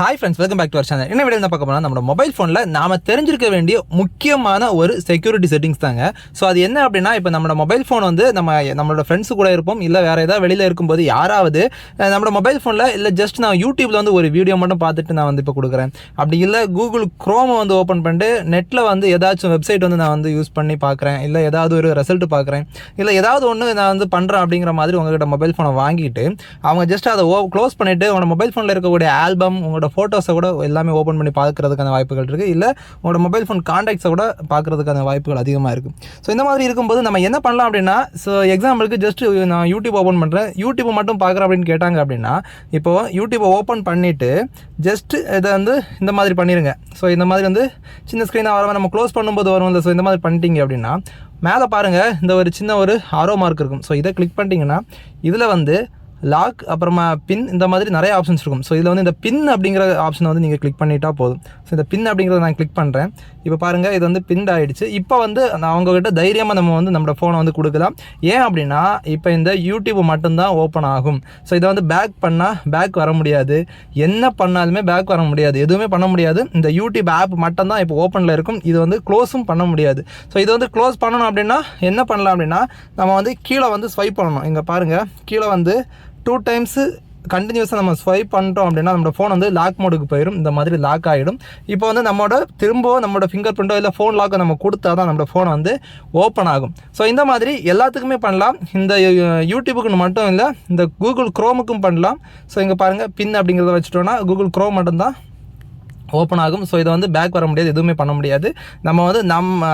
Hi friends welcome back to our channel என்ன video என்ன பார்க்க போனால் நம்ம மொபைல் ஃபோனில் நாம் தெரிஞ்சிருக்க வேண்டிய முக்கியமான ஒரு செக்யூரிட்டி செட்டிங்ஸ் தாங்க. ஸோ அது என்ன அப்படின்னா இப்போ நம்ம மொபைல் ஃபோன் வந்து நம்ம நம்மளோட ஃப்ரெண்ட்ஸு கூட இருப்போம் இல்லை வேறு ஏதாவது வெளியில் இருக்கும்போது யாராவது நம்ம நம்மளோட மொபைல் ஃபோனில் இல்லை ஜஸ்ட் நான் யூடியூப்பில் வந்து ஒரு வீடியோ மட்டும் பார்த்துட்டு நான் வந்து இப்போ கொடுக்குறேன். அப்படி இல்லை கூகுள் க்ரோமை வந்து ஓப்பன் பண்ணிட்டு நெட்டில் வந்து ஏதாச்சும் வெப்சைட் வந்து நான் வந்து யூஸ் பண்ணி பார்க்குறேன் இல்லை ஏதாவது ஒரு ரிசல்ட் பார்க்குறேன் இல்லை ஏதாவது ஒன்று நான் வந்து பண்ணுறேன் அப்படிங்கிற மாதிரி உங்கள்கிட்ட மொபைல் ஃபோனை வாங்கிட்டு அவங்க ஜஸ்ட் அதை ஓ க்ளோஸ் பண்ணிவிட்டு உங்களோட மொபைல் ஃபோனில் இருக்கக்கூடிய ஆல்பம் உங்களோட ஃபோட்டோஸை கூட எல்லாமே ஓப்பன் பண்ணி பார்க்கறதுக்கான வாய்ப்புகள் இருக்குது இல்லை உங்களோட மொபைல் ஃபோன் காண்டாக்ட்ஸை கூட பார்க்குறதுக்கான வாய்ப்புகள் அதிகமாக இருக்குது ஸோ இந்த மாதிரி இருக்கும்போது நம்ம என்ன பண்ணலாம் அப்படின்னா ஸோ எக்ஸாம்பிளுக்கு ஜஸ்ட் நான் யூடியூப் ஓப்பன் பண்ணுறேன் யூடியூப் மட்டும் பார்க்குறேன் அப்படின்னு கேட்டாங்க அப்படின்னா இப்போ யூடியூப்பை ஓப்பன் பண்ணிவிட்டு ஜஸ்ட் இதை வந்து இந்த மாதிரி பண்ணிடுங்க ஸோ இந்த மாதிரி வந்து சின்ன ஸ்க்ரீனாக வர நம்ம க்ளோஸ் பண்ணும்போது வரும் ஸோ இந்த மாதிரி பண்ணிட்டீங்க அப்படின்னா மேலே பாருங்கள் இந்த ஒரு சின்ன ஒரு ஆரோ மார்க் இருக்கும். ஸோ இதை கிளிக் பண்ணிட்டீங்கன்னா இதில் வந்து லாக் அப்புறமா பின் இந்த மாதிரி நிறைய ஆப்ஷன்ஸ் இருக்கும். ஸோ இதில் வந்து இந்த பின் அப்படிங்கிற ஆப்ஷனை வந்து நீங்கள் கிளிக் பண்ணிட்டா போதும். ஸோ இந்த பின் அப்படிங்கிறத நான் கிளிக் பண்ணுறேன் இப்போ பாருங்கள் இது வந்து பின் ஆகிடுச்சு இப்போ வந்து நான் அவங்ககிட்ட தைரியமாக நம்ம வந்து நம்மளோட ஃபோனை வந்து கொடுக்கலாம். ஏன் அப்படின்னா இப்போ இந்த யூடியூப் மட்டும்தான் ஓப்பன் ஆகும். ஸோ இதை வந்து பேக் பண்ணால் பேக் வர முடியாது. என்ன பண்ணாலுமே பேக் வர முடியாது. எதுவுமே பண்ண முடியாது. இந்த யூடியூப் ஆப் மட்டும்தான் இப்போ ஓப்பனில் இருக்கும். இது வந்து க்ளோஸும் பண்ண முடியாது. ஸோ இது வந்து க்ளோஸ் பண்ணணும் அப்படின்னா என்ன பண்ணலாம் அப்படின்னா நம்ம வந்து கீழே வந்து ஸ்வைப் பண்ணணும். இங்கே பாருங்கள் கீழே வந்து டூ டைம்ஸு கண்டினியூஸாக நம்ம ஸ்வைப் பண்ணிட்டோம் அப்படின்னா நம்மளோட ஃபோன் வந்து லாக் மோடுக்கு போயிடும் இந்த மாதிரி லாக் ஆகிடும் இப்போ வந்து நம்மளோட திரும்ப நம்மளோட ஃபிங்கர் பிரிண்டோ இல்லை ஃபோன் லாக்கை நம்ம கொடுத்தா தான் நம்மளோட ஃபோன் வந்து ஓப்பன் ஆகும். ஸோ இந்த மாதிரி எல்லாத்துக்குமே பண்ணலாம். இந்த யூடியூபுக்குன்னு யூடியூபுக்கு மட்டும் இல்லை இந்த கூகுள் க்ரோமுக்கும் பண்ணலாம். ஸோ இங்கே பாருங்கள் பின் அப்படிங்கிறத வச்சுட்டோன்னா கூகுள் க்ரோம் மட்டும்தான் ஓப்பன் ஆகும். ஸோ இதை வந்து பேக் வர முடியாது எதுவுமே பண்ண முடியாது. நம்ம வந்து நம்ம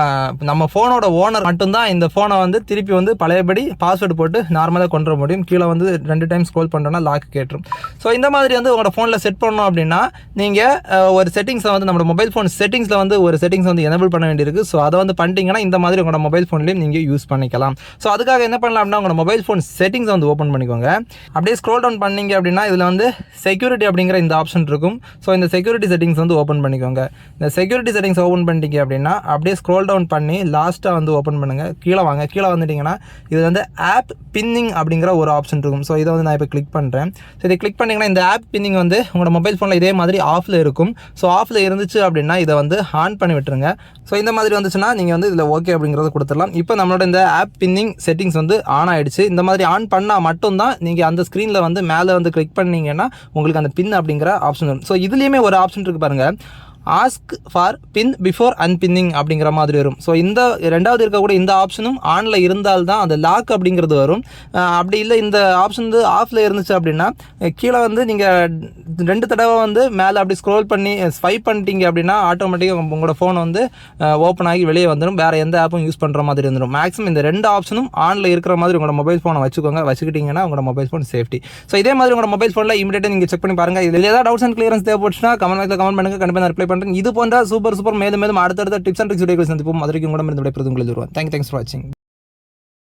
நம்ம ஃபோனோட ஓனர் மட்டும்தான் இந்த ஃபோனை வந்து திருப்பி வந்து பழையபடி பாஸ்வேர்டு போட்டு நார்மலாக கொண்டு வர முடியும். கீழே வந்து ரெண்டு டைம் ஸ்க்ரோல் பண்ணுறோன்னா லாக் கேட்டுரும். ஸோ இந்த மாதிரி வந்து உங்களோட ஃபோனில் செட் பண்ணணும் அப்படின்னா நீங்கள் ஒரு செட்டிங்ஸை வந்து நம்ம மொபைல் ஃபோன் செட்டிங்ஸில் வந்து ஒரு செட்டிங்ஸ் வந்து எனபிள் பண்ண வேண்டியிருக்கு. ஸோ அதை வந்து பண்ணிட்டீங்கன்னா இந்த மாதிரி உங்களோட மொபைல் ஃபோன்லேயும் நீங்கள் யூஸ் பண்ணிக்கலாம். ஸோ அதுக்காக என்ன பண்ணலாம் அப்படின்னா உங்களோட மொபைல் ஃபோன் செட்டிங்ஸை வந்து ஓப்பன் பண்ணிக்கோங்க. அப்படியே ஸ்க்ரோல் டவுன் பண்ணீங்க அப்படின்னா இதில் வந்து செக்யூரிட்டி அப்படிங்கிற இந்த ஆப்ஷன் இருக்கும். ஸோ இந்த செக்யூரிட்டி செட்டிங்ஸ் வந்து ஓப்பன் பண்ணிக்கோங்க. இந்த செக்யூரிட்டி செட்டிங்ஸ் ஓப்பன் பண்ணிட்டீங்க அப்படின்னா அப்படியே ஸ்க்ரோல் டவுன் பண்ணி லாஸ்ட்டாக வந்து ஓப்பன் பண்ணுங்கள் கீழே வாங்க. கீழே வந்துட்டிங்கன்னா இது வந்து ஆப் பின்னிங் அப்படிங்கிற ஒரு ஆப்ஷன் இருக்கும். ஸோ இதை வந்து நான் இப்போ கிளிக் பண்ணுறேன் ஸோ இதை கிளிக் பண்ணிங்கன்னா இந்த ஆப் பின்னிங் வந்து உங்களோட மொபைல் ஃபோனில் இதே மாதிரி ஆஃபில் இருக்கும். ஸோ ஆஃபில் இருந்துச்சு அப்படின்னா இதை வந்து ஆன் பண்ணி விட்டுருங்க. ஸோ இந்த மாதிரி வந்துச்சுன்னா நீங்கள் வந்து இதில் ஓகே அப்படிங்கிறத கொடுத்துடலாம். இப்போ நம்மளோட இந்த ஆப் பின்னிங் செட்டிங்ஸ் வந்து ஆன் ஆகிடுச்சு இந்த மாதிரி ஆன் பண்ணால் மட்டும்தான் நீங்கள் அந்த ஸ்க்ரீனில் வந்து மேலே வந்து கிளிக் பண்ணிங்கன்னா உங்களுக்கு அந்த பின் அப்படிங்கிற ஆப்ஷன் வரும். ஸோ இதுலேயுமே ஒரு ஆப்ஷன் இருக்குது பாருங்கள் ask for pin before unpinning அப்படிங்கிற மாதிரி வரும். ஸோ இந்த ரெண்டாவது இருக்கக்கூடிய இந்த ஆப்ஷனும் ஆனில் இருந்தால் தான் அந்த லாக் அப்படிங்கிறது வரும். அப்படி இல்லை இந்த ஆப்ஷன் வந்து ஆஃபில் இருந்துச்சு அப்படின்னா கீழே வந்து நீங்கள் ரெண்டு தடவை வந்து மேலே அப்படி ஸ்க்ரோல் பண்ணி ஸ்வைப் பண்ணிட்டீங்க அப்படின்னா ஆட்டோமேட்டிக்காக உங்களோட ஃபோன் வந்து ஓப்பன் ஆகி வெளியே வந்துடும் வேறு எந்த ஆப்பும் யூஸ் பண்ணுற மாதிரி இருந்துடும் மேக்ஸிமம் இந்த ரெண்டு ஆப்ஷனும் ஆனில் இருக்கிற மாதிரி உங்களோட மொபைல் ஃபோனை வச்சுக்கோங்க. வச்சுக்கிட்டிங்கன்னா உங்களோட மொபைல் ஃபோன் சேஃப்டி ஸோ இதே மாதிரி உங்களோட மொபைல் ஃபோனில் இமீடியட்டாக நீங்கள் செக் பண்ணி பாருங்கள் இதில் ஏதாவது டவுட்ஸ் அண்ட் கிளியரன்ஸ் தேவைப்பட்டுச்சுன்னா கமெண்ட் கமெண்ட் பண்ணுங்கள் கண்டிப்பாக நான் ரிப்ளை பண்ணுறேன் இது போன்ற சூப்பர் சூப்பர் மேலும் மேலும் அடுத்தடுத்த டிப்ஸ் அண்ட் ட்ரிக்ஸ் வீடியோக்கள் சந்திப்போம். அதற்கு கூட இருந்து விடைபெறுது உங்களுக்கு வருவோம் தேங்க் தேங்க்ஸ் ஃபார் வாட்சிங்